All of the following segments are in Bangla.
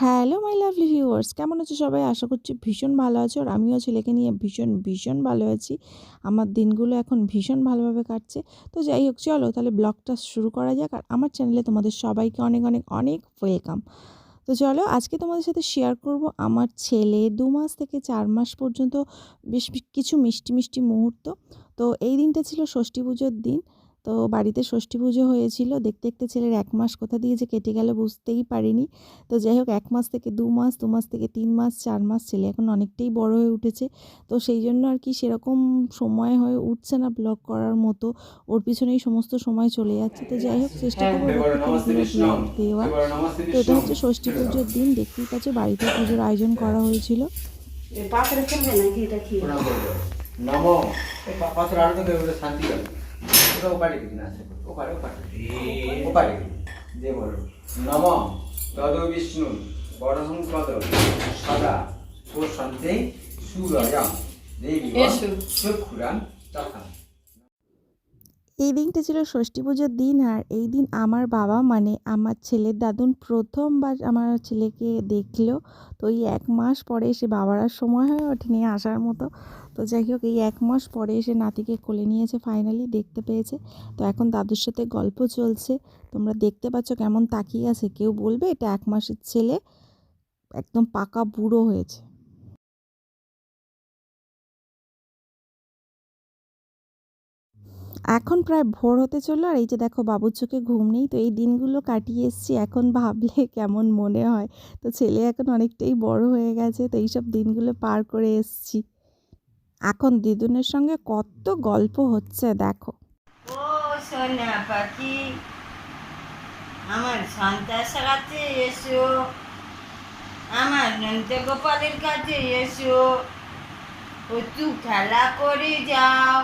Hello, my lovely viewers. কেমন আছো সবাই? আশা করছি ভীষণ ভালো আছো আর আমিও ছেলেকে নিয়ে ভীষণ ভীষণ ভালো আছি। আমার দিনগুলো এখন ভীষণ ভালোভাবে কাটছে। তো যাই হোক, চলো তাহলে ব্লগটা শুরু করা যাক। আর আমার চ্যানেলে তোমাদের সবাইকে অনেক অনেক অনেক ওয়েলকাম। তো চলো, আজকে তোমাদের সাথে শেয়ার করব আমার ছেলে দু মাস থেকে চার মাস পর্যন্ত বেশ কিছু মিষ্টি মিষ্টি মুহূর্ত। তো এই দিনটা ছিল ষষ্ঠী পুজোর দিন। তো বাড়িতে ষষ্ঠী পুজো হয়েছিল। দেখতে দেখতে ছেলের এক মাস কোথা দিয়ে যে কেটে গেল বুঝতেই পারিনি। তো যাই হোক এক মাস থেকে দু মাস দু মাস থেকে তিন মাস চার মাস ছেলে এখন অনেকটাই বড় হয়ে উঠেছে। তো সেই জন্য আর কি সেরকম সময় হয়ে উঠছে না ব্লগ করার মতো। ওর পিছনেই সমস্ত সময় চলে যাচ্ছে। তো যাই হোক চেষ্টা করব ব্লগ দেওয়া তো এটা হচ্ছে ষষ্ঠী পুজোর দিন। দেখতেই পাচ্ছ বাড়িতে পুজোর আয়োজন করা হয়েছিল। পাত্রে ফেলবে নাকি এটা কি? নম। এই পা- পাথর আরও তো শান্তি হবে ওটা ওপারে না ওপারে ওপারে ওপারে। যে বলো। নম তদ বিষ্ণু সদা প্রশান্তে দেবী। তথা। এই দিনটা ছিল ষষ্ঠী পুজোর দিন আর এই দিন আমার বাবা মানে আমার ছেলের দাদুন প্রথমবার আমার ছেলেকে দেখল। তো এই এক মাস পরে সে বাবার আর সময় হয়ে ওঠেনি আসার মতো। তো যাই হোক, এই এক মাস পরে এসে নাতিকে কোলে নিয়েছে ফাইনালি দেখতে পেয়েছে। তো এখন দাদুর সাথে গল্প চলছে। তোমরা দেখতে পাচ্ছ কেমন তাকিয়ে আছে। কেউ বলবে এটা এক মাসের ছেলে, একদম পাকা বুড়ো হয়েছে। এখন প্রায় ভোর হতে চলল আর এই যে দেখো, বাবুর চোখে ঘুম নেই। তো এই দিনগুলো কাটিয়ে এসছি। এখন ভাবলে কেমন মনে হয়। তো ছেলে এখন অনেকটাই বড় হয়ে গেছে। তো এইসব দিনগুলো পার করে এসছি। এখন দিদুনের সঙ্গে কত গল্প হচ্ছে দেখো। সোনা পাখি, আমার সন্তাসের কাছে এসো, আমার নন্দ গোপালের কাছে এসো একটু খেলা করে যাও।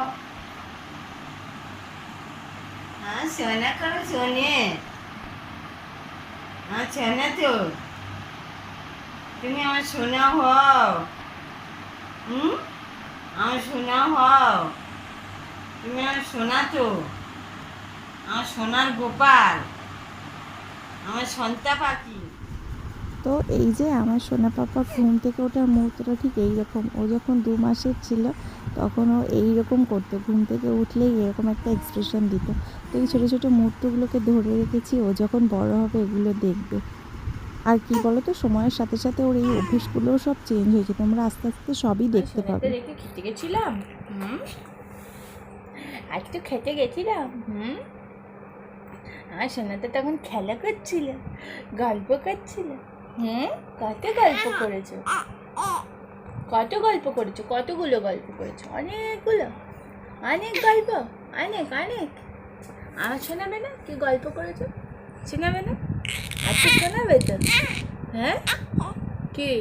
হ্যাঁ সোনা করো শোনে হ্যাঁ সোনা তো। তুমি আমার সোনা হও। হুম? আমার সোনা হও। তুমি আমার সোনা তো। আমার সোনার গোপাল। আমার সন্তা পাখি। তো এই যে আমার সোনা পাপা ঘুম থেকে ওঠার মুহূর্তটা ঠিক এইরকম। ও যখন দু মাসের ছিল, তখন ও এইরকম করতো। ঘুম থেকে উঠলেই এরকম একটা এক্সপ্রেশন দিত। তো এই ছোটো ছোটো মুহূর্তগুলোকে ধরে রেখেছি, ও যখন বড় হবে এগুলো দেখবে। আর কি বলো তো সময়ের সাথে সাথে ওর এই অভ্যেসগুলোও সব চেঞ্জ হয়েছে। তোমরা আস্তে আস্তে সবই দেখতে পাবে। রেখে খেতে গেছিলাম। হুম? আজ তো খেতে গেছিলাম। হুম? আর সোনাতে তখন খেলা করছিল গল্প করছিল। হ্যাঁ কত গল্প করেছ? কত গল্প করেছ? কতগুলো গল্প করেছ? অনেকগুলো। অনেক গল্প। অনেক অনেক। আমার শোনাবে না কি গল্প করেছ? শোনাবে না আজকে শোনাবে তো হ্যাঁ? কি?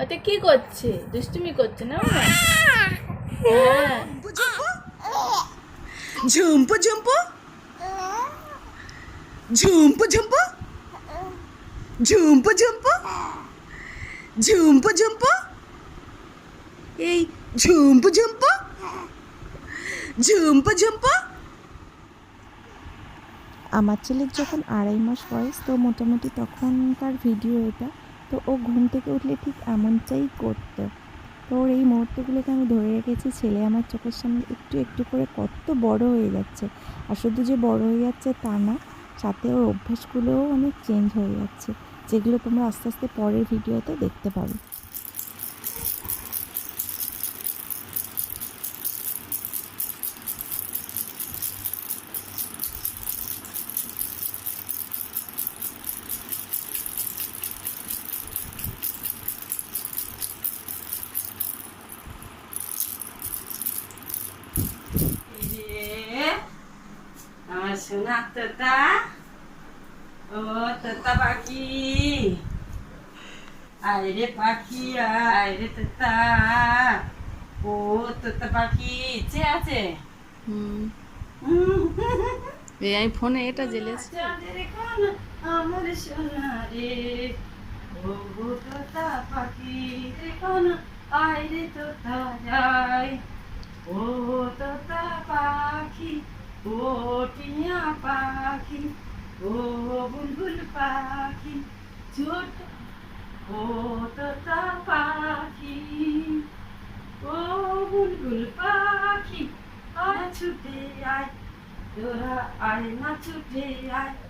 ওতে কি করছে? দুষ্টুমি করছে না? হ্যাঁ। ঝুম্পু ঝুম্পু? ঝুম্পু ঝুম্পু? ঝুম্পু ঝুম্পু? ঝুম্পু ঝুম্পু? এই ঝুম্পু ঝুম্পু? ঝুম্পু ঝুম্পু? আমার ছেলের যখন আড়াই মাস বয়স, তো মোটামুটি তখনকার ভিডিও এটা। তো ও ঘুম থেকে উঠলে ঠিক এমনটাই করতো। তো ওর এই মুহূর্তগুলোকে আমি ধরে রেখেছি, ছেলে আমার চোখের সামনে একটু একটু করে কত বড় হয়ে যাচ্ছে। আর শুধু যে বড় হয়ে যাচ্ছে তা না, সাথে ওর অভ্যাসগুলোও অনেক চেঞ্জ হয়ে যাচ্ছে, যেগুলো তোমরা আস্তে আস্তে পরের ভিডিওতে দেখতে পাবে। তোতা ও তোতা পাখি আয় পাখি আয় তোতা ও তোতা পাখি ইচ্ছে আছে হুম। এই আমি ফোনে এটা জেলেছি চাঁদের আমার সোনা রে ও তোতা পাখি রে কোন? আয় রে তোতা যায় ও তোতা পাখি ও টিয়া পাখি, ও বুলবুল পাখি, ছোট ও তোতা পাখি। ও বুলবুল পাখি, আয় ছুটে আয়, তোরা আয় না ছুটে আয়।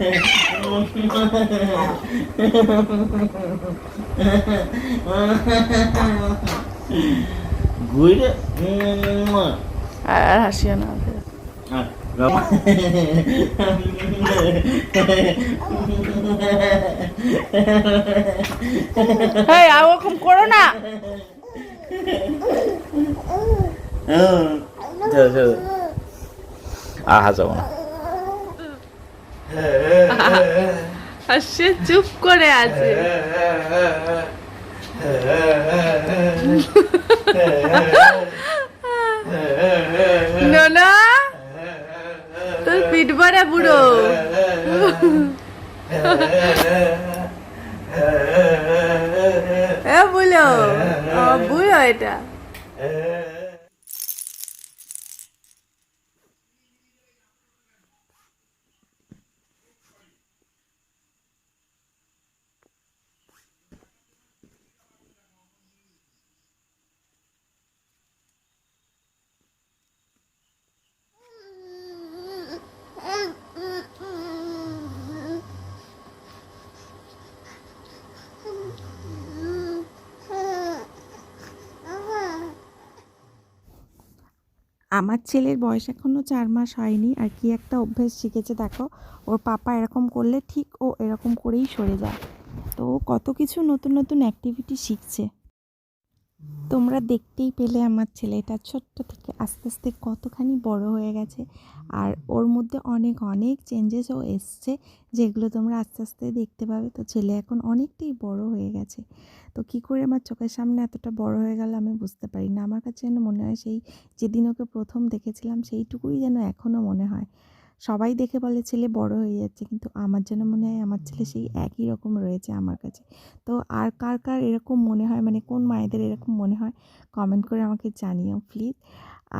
কই ঘুরে আর হাসিও না হ্যাঁ আর ওরকম করো না আর হাসাবো না আর সে চুপ করে আছে। নোনা তোর পিঠ ভরা বুড়ো। এ বুলো বুড়ো এটা। আমার ছেলের বয়স এখনও চার মাস হয়নি আর কি একটা অভ্যেস শিখেছে, দেখো। ওর পাপা এরকম করলে ঠিক ও এরকম করেই সরে যায়। তো কত কিছু নতুন নতুন অ্যাক্টিভিটি শিখছে। তোমরা দেখতেই পেলে আমার ছেলেটা ছোট্ট থেকে আস্তে আস্তে কতখানি বড় হয়ে গেছে। আর ওর মধ্যে অনেক অনেক চেঞ্জেসও এসছে যেগুলো তোমরা আস্তে আস্তে দেখতে পাবে। তো ছেলে এখন অনেকটাই বড় হয়ে গেছে। তো কী করে আমার চোখের সামনে এতটা বড় হয়ে গেল আমি বুঝতে পারি না। আমার কাছে যেন মনে হয় সেই যেদিন ওকে প্রথম দেখেছিলাম সেইটুকুই যেন এখনও মনে হয়। সবাই দেখে বলে, ছেলে বড় হয়ে যাচ্ছে। কিন্তু আমার যেন মনে হয় আমার ছেলে সেই একই রকম রয়েছে আমার কাছে। তো আর কার কার এরকম মনে হয় মানে কোন মায়েদের এরকম মনে হয় কমেন্ট করে আমাকে জানিও প্লিজ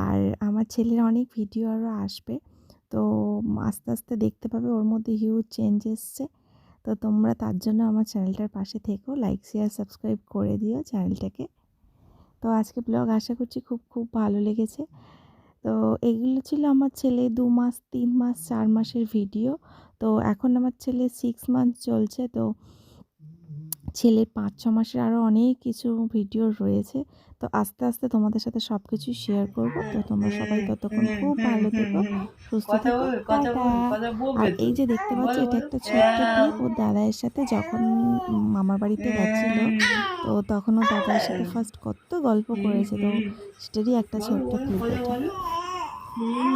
আর আমার ছেলের অনেক ভিডিও আরও আসবে, তো আস্তে আস্তে দেখতে পাবে, ওর মধ্যে হিউজ চেঞ্জ এসছে। তো তোমরা তার জন্য আমার চ্যানেলটার পাশে থেকো লাইক শেয়ার সাবস্ক্রাইব করে দিও চ্যানেলটাকে তো আজকে ব্লগ আশা করছি খুব খুব ভালো লেগেছে। তো এগুলো ছিল আমার ছেলে দু মাস, তিন মাস, চার মাসের ভিডিও তো এখন আমার ছেলে সিক্স মান্থ চলছে, তো ছেলের পাঁচ ছ মাসের আরও অনেক কিছু ভিডিও রয়েছে। তো আস্তে আস্তে তোমাদের সাথে সব কিছুই শেয়ার করব। তো তোমরা সবাই ততক্ষণ খুব ভালো থেকো সুস্থ থেকো। আর এই যে দেখতে পাচ্ছ এটা একটা ছোট্ট ক্লিপ ওর দাদায়ের সাথে যখন মামার বাড়িতে গেছিল তো তখন ও দাদার সাথে ফার্স্ট কত গল্প করেছে। তো সেটারই একটা ছোট্ট ক্লিপ এটা।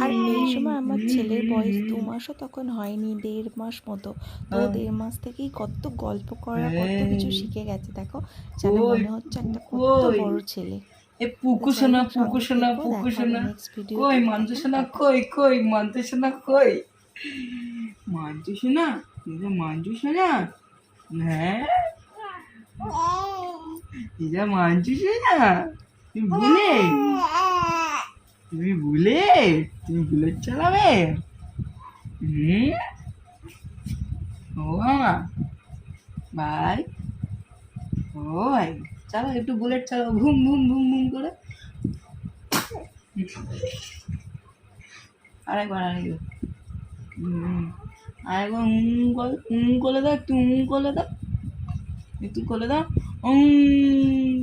আর এই সময় আমার ছেলের বয়স দু মাসও তখন হয়নি দেড় মাস মতো। তো দেড় মাস থেকেই কত গল্প করা কত কিছু শিখে গেছে দেখো। যেন মনে হচ্ছে একটা কত বড় ছেলে। এ পুকু সোনা পুকু সোনা পুকু সোনা কই মান্তু সোনা কই কই মান্তু সোনা কই? মান্তু সোনা এটা মান্তু সোনা হ্যাঁ? এটা মান্তু সোনা তুমি ভুলে? ভুলে তুমি বুলেট চালাবে। হুম? ও মামা ভাই ও ভাই, চালাও, একটু বুলেট চালাও ঘুম ঘুম ঘুম ঘুম করে। আরেকবার আরেকবার। আরেকবার উম করে উম করে দাও, একটু করে দাও। একটু করে দাও। উম।